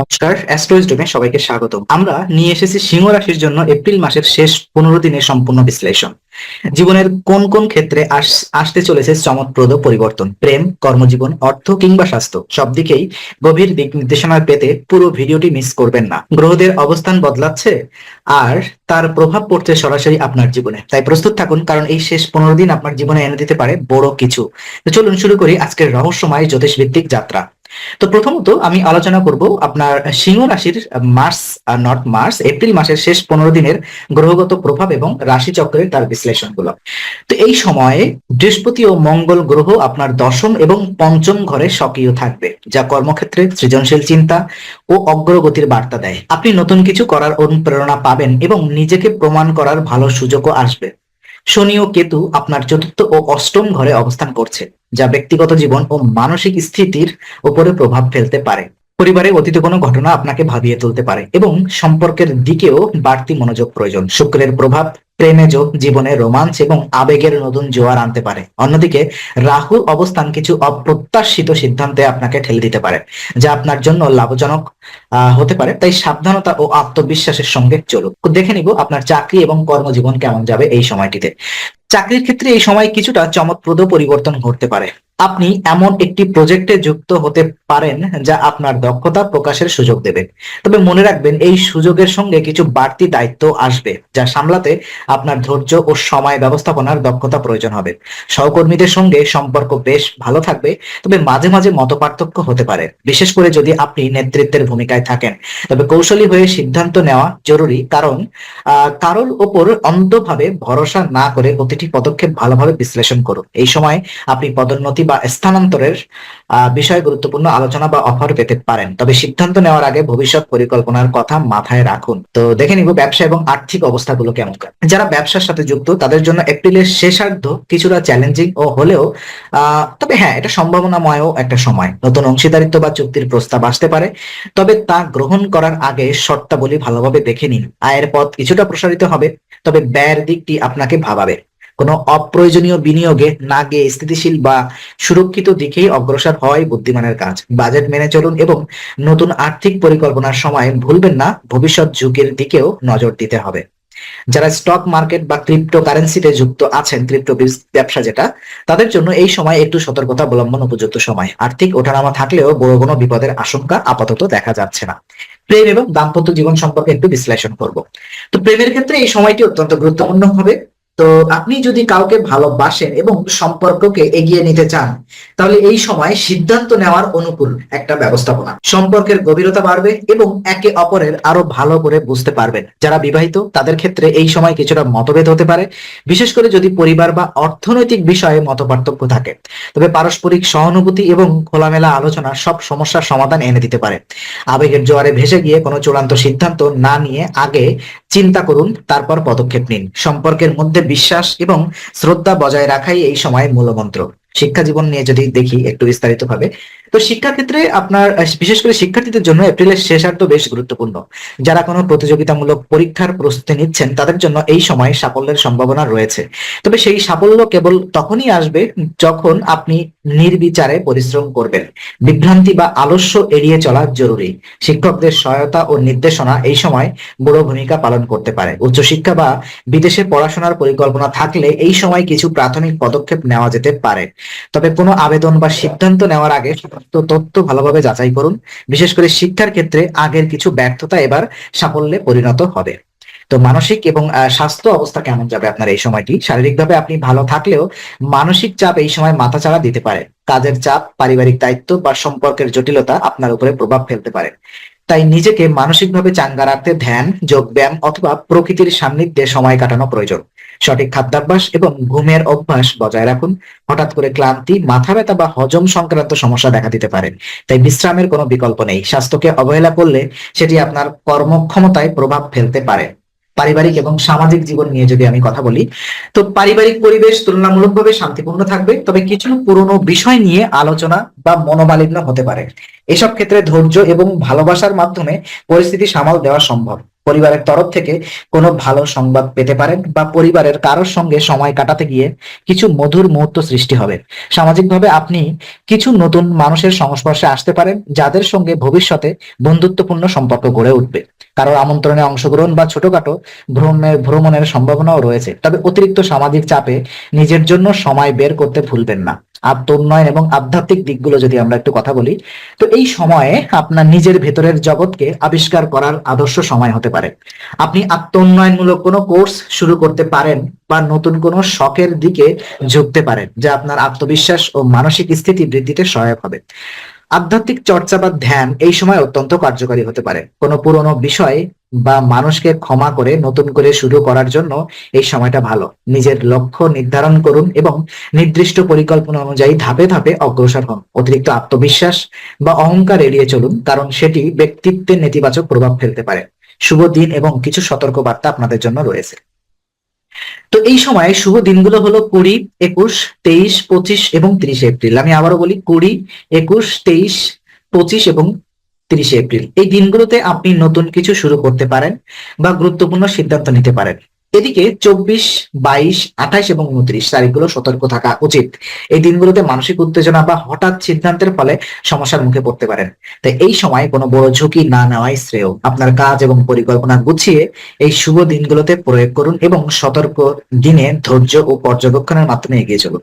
নমস্কার অ্যাস্ট্রোইজডমে সবাইকে স্বাগত আমরা নিয়ে এসেছি সিংহ রাশির জন্য এপ্রিল মাসের শেষ পনেরো দিনের সম্পূর্ণ বিশ্লেষণ। জীবনের কোন কোন ক্ষেত্রে আস- আসতে চলেছে চমৎপ্রদ পরিবর্তন? প্রেম, কর্মজীবন, অর্থ কিংবা স্বাস্থ্য? সব দিকেই গভীর দিক নির্দেশনা পেতে পুরো ভিডিওটি মিস করবেন না। গ্রহদের অবস্থান বদলাচ্ছে আর তার প্রভাব পড়ছে সরাসরি আপনার জীবনে। তাই প্রস্তুত থাকুন, কারণ এই শেষ পনেরো দিন আপনার জীবনে এনে দিতে পারে বড় কিছু। চলুন শুরু করি আজকের রহস্যময় জ্যোতিষ ভিত্তিক যাত্রা। তো প্রথমত আমি আলোচনা করব আপনার সিংহ রাশির মার্চ নট মার্চ এপ্রিল মাসের শেষ পনেরো দিনের গ্রহগত প্রভাব এবং রাশি চক্রের তার বিশ্লেষণগুলো। তো এই সময়ে বৃহস্পতি ও মঙ্গল গ্রহ আপনার দশম এবং পঞ্চম ঘরে সক্রিয় থাকবে, যা কর্মক্ষেত্রে সৃজনশীল চিন্তা ও অগ্রগতির বার্তা দেয়। আপনি নতুন কিছু করার অনুপ্রেরণা পাবেন এবং নিজেকে প্রমাণ করার ভালো সুযোগও আসবে। শনি ও কেতু আপনার চতুর্থ ও অষ্টম ঘরে অবস্থান করছে। যা ব্যক্তিগত জীবন ও মানসিক স্থিতির উপরে প্রভাব ফেলতে পারে। পরিবারে অতীত কোনো ঘটনা আপনাকে ভাবিয়ে তুলতে পারে এবং সম্পর্কের দিকেও বাড়তি মনোযোগ প্রয়োজন। শুক্রের প্রভাব প্রেমে জীবনে রোমাঞ্চ এবং আবেগের নতুন জোয়ার আনতে পারে। অন্যদিকে, রাহু অবস্থান কিছু অপ্রত্যাশিত সিদ্ধান্তে আপনাকে ঠেলে দিতে পারে, যা আপনার জন্য লাভজনক হতে পারে। তাই সাবধানতা ও আত্মবিশ্বাসের সঙ্গে চলুক দেখে নিব আপনার চাকরি এবং কর্মজীবন কেমন যাবে এই সময়টিতে। চাকরির ক্ষেত্রে এই সময় কিছুটা চমৎপ্রদ পরিবর্তন ঘটতে পারে। আপনি এমন একটি প্রজেক্টে যুক্ত হতে পারেন যা আপনার দক্ষতা প্রকাশের সুযোগ দেবে। তবে মনে রাখবেন, এই সুযোগের সঙ্গে কিছু বাড়তি দায়িত্ব আসবে, যা সামলাতে আপনার ধৈর্য ও সময় ব্যবস্থাপনার দক্ষতা প্রয়োজন হবে। সহকর্মীদের সঙ্গে সম্পর্ক বেশ ভালো থাকবে, তবে মাঝে মাঝে মতপার্থক্য হতে পারে। বিশেষ করে যদি আপনি নেতৃত্বের ভূমিকায় থাকেন। তবে কৌশলী হয়ে সিদ্ধান্ত নেওয়া জরুরি, কারণ কারোর ওপর অন্ধভাবে ভরসা না করে প্রতিটি পদক্ষেপ ভালোভাবে বিশ্লেষণ করুন। এই সময় আপনি পদোন্নতি বা স্থানান্তরের বিষয়ে গুরুত্বপূর্ণ আলোচনা বা অফার পেতে পারেন। তবে সিদ্ধান্ত নেওয়ার আগে ভবিষ্যৎ পরিকল্পনার কথা মাথায় রাখুন। তো দেখে নিব ব্যবসা এবং আর্থিক অবস্থাগুলো কেমন যারা ব্যবসার সাথে যুক্ত, তাদের জন্য এপ্রিলের শেষার্ধ কিছুটা চ্যালেঞ্জিং ও হলেও তবে হ্যাঁ এটা সম্ভাবনাময়ও একটা সময়। নতুন অংশীদারিত্ব বা চুক্তির প্রস্তাব আসতে পারে। তবে তা গ্রহণ করার আগে শর্তাবলী ভালোভাবে দেখে নিন। আয়ের পথ কিছুটা প্রসারিত হবে, তবে ব্যয়ের দিকটি আপনাকে ভাবাবে। কোনো অপ্রয়োজনীয় বিনিয়োগে না গিয়ে স্থিতিশীল বা সুরক্ষিত দিকেই অগ্রসর হওয়াই বুদ্ধিমানের কাজ। বাজেট মেনে চলুন এবং নতুন আর্থিক পরিকল্পনার সময় ভুলবেন না, ভবিষ্যৎ ঝুঁকির দিকেও নজর দিতে হবে। যারা স্টক মার্কেট বা ক্রিপ্টো কারেন্সিতে যুক্ত আছেন, ক্রিপ্টো ব্যবসা যেটা, তাদের জন্য এই সময় একটু সতর্কতা অবলম্বন উপযুক্ত সময়। আর্থিক ওঠানামা থাকলেও বড় কোনো বিপদের আশঙ্কা আপাতত দেখা যাচ্ছে না। প্রেম এবং দাম্পত্য জীবন সম্পর্কে একটু বিশ্লেষণ করব। তো প্রেমের ক্ষেত্রে এই সময়টি অত্যন্ত গুরুত্বপূর্ণ হবে। তো আপনি যদি কাউকে ভালোবাসেন এবং সম্পর্ককে এগিয়ে নিতে চান, তাহলে এই সময় সিদ্ধান্ত নেওয়ার অনুকূল একটা ব্যবস্থাপনা। সম্পর্কের গভীরতা বাড়বে এবং একে অপরের আরও ভালো করে বুঝতে পারবেন। যারা বিবাহিত, তাদের ক্ষেত্রে এই সময় কিছুটা মতভেদ হতে পারে। বিশেষ করে যদি পরিবার বা অর্থনৈতিক বিষয়ে মতপার্থক্য থাকে। তবে পারস্পরিক সহানুভূতি এবং খোলামেলা আলোচনা সব সমস্যার সমাধান এনে দিতে পারে। আবেগের জোয়ারে ভেসে গিয়ে কোনো চূড়ান্ত সিদ্ধান্ত না নিয়ে আগে চিন্তা করুন, তারপর পদক্ষেপ নিন। সম্পর্কের মধ্যে বিশ্বাস এবং শ্রদ্ধা বজায় রাখাই এই সময় মূলমন্ত্র। শিক্ষা জীবন নিয়ে যদি দেখি একটু বিস্তারিত ভাবে তো শিক্ষা ক্ষেত্রে আপনার বিশেষ করে শিক্ষার্থীদের জন্য এপ্রিলের শেষার্ধ বেশ গুরুত্বপূর্ণ। যারা কোনো প্রতিযোগিতামূলক পরীক্ষার প্রস্তুতি নিচ্ছেন, তাদের জন্য এই সময় সাফল্যের সম্ভাবনা রয়েছে। তবে সেই সাফল্য কেবল তখনই আসবে যখন আপনি নির্বিচারে পরিশ্রম করবেন। বিভ্রান্তি বা আলস্য এড়িয়ে চলা জরুরি। শিক্ষকদের সহায়তা ও নির্দেশনা এই সময় বড় ভূমিকা পালন করতে পারে। উচ্চশিক্ষা বা বিদেশে পড়াশোনার পরিকল্পনা থাকলে এই সময় কিছু প্রাথমিক পদক্ষেপ নেওয়া যেতে পারে। তবে কোনো আবেদন বা সিদ্ধান্ত নেওয়ার আগে সমস্ত তথ্য ভালোভাবে যাচাই করুন। বিশেষ করে শিক্ষার ক্ষেত্রে আগের কিছু ব্যর্থতা এবার সাফল্যে পরিণত হবে। তো মানসিক এবং স্বাস্থ্য অবস্থা কেমন যাবে আপনার এই সময়টি? শারীরিকভাবে আপনি ভালো থাকলেও মানসিক চাপ এই সময় মাথাচাড়া দিতে পারে। কাজের চাপ, পারিবারিক দায়িত্ব বা সম্পর্কের জটিলতা আপনার উপরে প্রভাব ফেলতে পারে। তাই নিজেকে মানসিকভাবে চাঙ্গা রাখতে ধ্যান, যোগব্যায়াম অথবা প্রকৃতির সান্নিধ্যে সময় কাটানো প্রয়োজন। সঠিক খাদ্যাভ্যাস এবং ঘুমের অভ্যাস বজায় রাখুন। হঠাৎ করে ক্লান্তি, মাথা ব্যথা বা হজম সংক্রান্ত সমস্যা দেখা দিতে পারে। তাই বিশ্রামের কোনো বিকল্প নেই। স্বাস্থ্যকে অবহেলা করলে সেটি আপনার কর্মক্ষমতায় প্রভাব ফেলতে পারে। পারিবারিক এবং সামাজিক জীবন নিয়ে যদি আমি কথা বলি, তো পারিবারিক পরিবেশ তুলনামূলকভাবে শান্তিপূর্ণ থাকবে। তবে কিছু পুরনো বিষয় নিয়ে আলোচনা বা মনোমালিন্য হতে পারে। এসব ক্ষেত্রে ধৈর্য এবং ভালোবাসার মাধ্যমে পরিস্থিতি সামাল দেওয়া সম্ভব। পরিবারের তরফ থেকে কোনো ভালো সংবাদ পেতে পারেন বা পরিবারের কারোর সঙ্গে সময় কাটাতে গিয়ে কিছু মধুর মুহূর্ত সৃষ্টি হবে। সামাজিকভাবে আপনি কিছু নতুন মানুষের সংস্পর্শে আসতে পারেন, যাদের সঙ্গে ভবিষ্যতে বন্ধুত্বপূর্ণ সম্পর্ক গড়ে উঠবে। কারোর আমন্ত্রণে অংশগ্রহণ বা ছোটখাটো ভ্রমণের ভ্রমণের সম্ভাবনাও রয়েছে। তবে অতিরিক্ত সামাজিক চাপে নিজের জন্য সময় বের করতে ভুলবেন না। আত্ম উন্নয়ন এবং আধ্যাত্মিক দিকগুলো যদি আমরা একটু কথা বলি, তো এই সময়ে আপনার নিজের ভেতরের জগৎকে আবিষ্কার করার আদর্শ সময় হতে পারে। আপনি আত্মোন্নয়নমূলক কোনো কোর্স শুরু করতে পারেন বা নতুন কোনো শখের দিকে ঝুঁকতে পারেন, যা আপনার আত্মবিশ্বাস ও মানসিক স্থিতি বৃদ্ধিতে সহায়ক হবে। আধ্যাত্মিক চর্চা বা ধ্যান এই সময় অত্যন্ত কার্যকারী হতে পারে। কোনো পুরনো বিষয় বা মানুষকে ক্ষমা করে নতুন করে শুরু করার জন্য এই সময়টা ভালো। নিজের লক্ষ্য নির্ধারণ করুন এবং নির্দিষ্ট পরিকল্পনা অনুযায়ী ধাপে ধাপে অগ্রসর হন। অতিরিক্ত আত্মবিশ্বাস বা অহংকার এড়িয়ে চলুন, কারণ সেটি ব্যক্তিত্বের নেতিবাচক প্রভাব ফেলতে পারে। শুভ দিন এবং কিছু সতর্ক বার্তা আপনাদের জন্য রয়েছে। তো এই সময় শুভ দিনগুলো হলো কুড়ি, একুশ, তেইশ, পঁচিশ এবং তিরিশে এপ্রিল। আমি আবারও বলি কুড়ি, একুশ, তেইশ, পঁচিশ এবং তিরিশে এপ্রিল। এই দিনগুলোতে আপনি নতুন কিছু শুরু করতে পারেন বা গুরুত্বপূর্ণ সিদ্ধান্ত নিতে পারেন। এদিকে চব্বিশ, বাইশ, আঠাইশ এবং উনত্রিশ তারিখগুলো সতর্ক থাকা উচিত। এই দিনগুলোতে মানসিক উত্তেজনা বা হঠাৎ সিদ্ধান্তের ফলে সমস্যার মুখে পড়তে পারেন। তাই এই সময় কোনো বড় ঝুঁকি না নেওয়াই শ্রেয়। আপনার কাজ এবং পরিকল্পনা গুছিয়ে এই শুভ দিনগুলোতে প্রয়োগ করুন এবং সতর্ক দিনে ধৈর্য ও পর্যবেক্ষণের মাধ্যমে এগিয়ে চলুন।